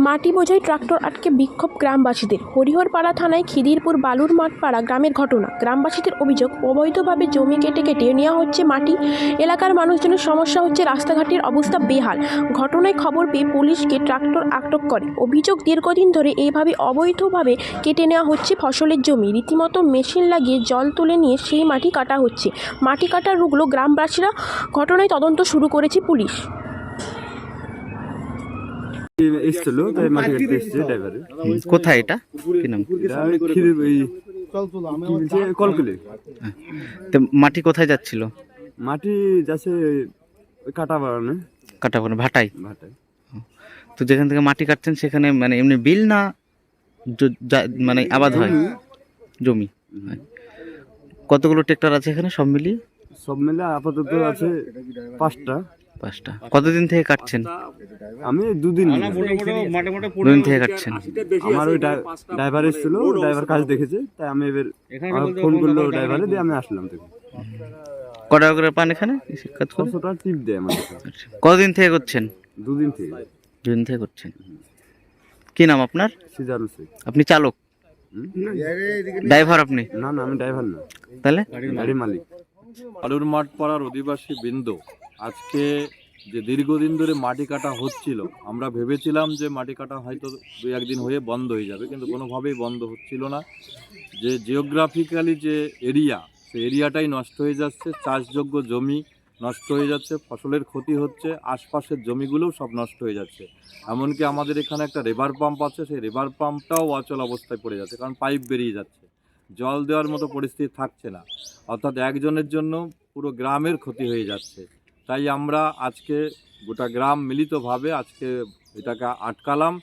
মাটি বোঝাই ট্রাক্টর আটকে বিক্ষোভ গ্রামবাসীদের। হরিহরপাড়া থানায় খিদিরপুর বালুর মাঠপাড়া গ্রামের ঘটনা। গ্রামবাসীদের অভিযোগ, অবৈধভাবে জমি কেটে কেটে নেওয়া হচ্ছে মাটি। এলাকার মানুষজনের সমস্যা হচ্ছে রাস্তাঘাটের অবস্থা বেহাল। ঘটনায় খবর পেয়ে পুলিশকে ট্রাক্টর আটক করে। অভিযোগ, দীর্ঘদিন ধরে এইভাবে অবৈধভাবে কেটে নেওয়া হচ্ছে ফসলের জমি। রীতিমতো মেশিন লাগিয়ে জল তুলে নিয়ে সেই মাটি কাটা হচ্ছে। মাটি কাটার রুগলো গ্রামবাসীরা। ঘটনায় তদন্ত শুরু করেছে পুলিশ। এসছিল তাই মাটি কাটতে এসছে ড্রাইভারে কোথায় এটা? কি নাম? কলকুলে। তো মাটি কোথায় যাচ্ছিল? মাটি যাচ্ছে ওই কাটা বাগানে কাটা করে ভাটাই ভাটায়। তো যেখান থেকে মাটি কাটছেন সেখানে মানে এমনি বিল না মানে আবাদ হয়? জমি। কতগুলো ট্রেক্টর আছে এখানে সব মিলিয়ে? সব মিলে আপাতত আছে পাঁচটা। পাঁচটা। কতদিন থেকে কাটছেন? আমি দুদিন দুদিন থেকে কাটছেন। আমার ওই ড্রাইভার এসেছিল ড্রাইভার কাজ দেখেছে তাই আমি এবার ফোন করল ড্রাইভারে দিয়ে আমি আসলাম থেকে। কটা করে পান এখানে? ছশো টাকা টিপ দেয় আমাদের। আচ্ছা। কতদিন থেকে করছেন? দুদিন থেকে। দুদিন থেকে করছেন। কি নাম আপনার? সিজার শেখ। আপনি চালক? ড্রাইভার আপনি? না না আমি ড্রাইভার না। তাহলে? গাড়ি মালিক। আলুর মাঠ পাড়ার অধিবাসী বৃন্দ আজকে যে দীর্ঘদিন ধরে মাটি কাটা হচ্ছিল, আমরা ভেবেছিলাম যে মাটি কাটা হয়তো দু একদিন হয়ে বন্ধ হয়ে যাবে, কিন্তু কোনোভাবেই বন্ধ হচ্ছিল না। যে জিওগ্রাফিক্যালি যে এরিয়া সেই এরিয়াটাই নষ্ট হয়ে যাচ্ছে, চাষযোগ্য জমি নষ্ট হয়ে যাচ্ছে, ফসলের ক্ষতি হচ্ছে, আশপাশের জমিগুলোও সব নষ্ট হয়ে যাচ্ছে। এমনকি আমাদের এখানে একটা রিভার পাম্প আছে, সেই রিভার পাম্পটাও অচল অবস্থায় পড়ে যাচ্ছে, কারণ পাইপ বেরিয়ে যাচ্ছে। জল দেওয়ার মতো পরিস্থিতি থাকছে না। অর্থাৎ একজনের জন্য পুরো গ্রামের ক্ষতি হয়ে যাচ্ছে। তাই আমরা আজকে গোটা গ্রাম মিলিতভাবে আজকে এটাকে আটকালাম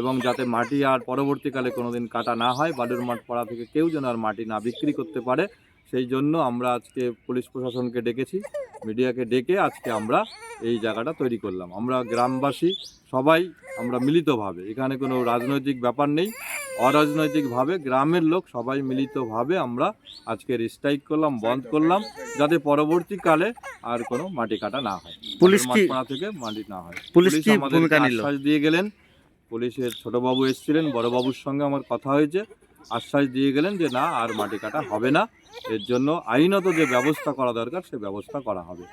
এবং যাতে মাটি আর পরবর্তীকালে কোনোদিন কাটা না হয়, বালুর মাঠ পাড়া থেকে কেউ যেন আর মাটি না বিক্রি করতে পারে, সেই জন্য আমরা আজকে পুলিশ প্রশাসনকে ডেকেছি, মিডিয়াকে ডেকে আজকে আমরা এই জায়গাটা তৈরি করলাম। আমরা গ্রামবাসী সবাই আমরা মিলিতভাবে, এখানে কোনো রাজনৈতিক ব্যাপার নেই, অরাজনৈতিকভাবে গ্রামের লোক সবাই মিলিতভাবে আমরা আজকের স্ট্রাইক করলাম, বন্ধ করলাম, যাতে পরবর্তীকালে আর কোনো মাটি কাটা না হয়। পুলিশ কি থেকে মাটি না হয়। পুলিশ কি ভূমিকা নিল? আশ্বাস দিয়ে গেলেন। পুলিশের ছোটবাবু এসেছিলেন বড়বাবুর সঙ্গে আমার কথা হয়েছে। আশ্বাস দিয়ে গেলেন যে না আর মাটি কাটা হবে না। এর জন্য আইনত যে ব্যবস্থা করা দরকার সে ব্যবস্থা করা হবে।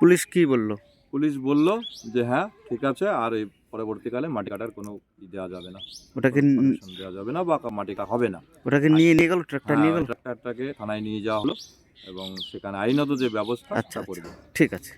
পুলিশ কি বলল? পুলিশ বলল যে হ্যাঁ ঠিক আছে আর এই পরবর্তীকালে মাটি কাটার কোনো দেওয়া যাবে না। ওটাকে দেওয়া যাবে না বা মাটি কাটা হবে না। ওটাকে নিয়ে নিয়ে গেল ট্রাক্টর নিয়ে হ্যাঁ, গেল? ট্রাক্টরটাকে থানায় নিয়ে যাওয়া হলো। এবং সেখানে আইনত যে ব্যবস্থা আচ্ছা, করবে। ঠিক আছে।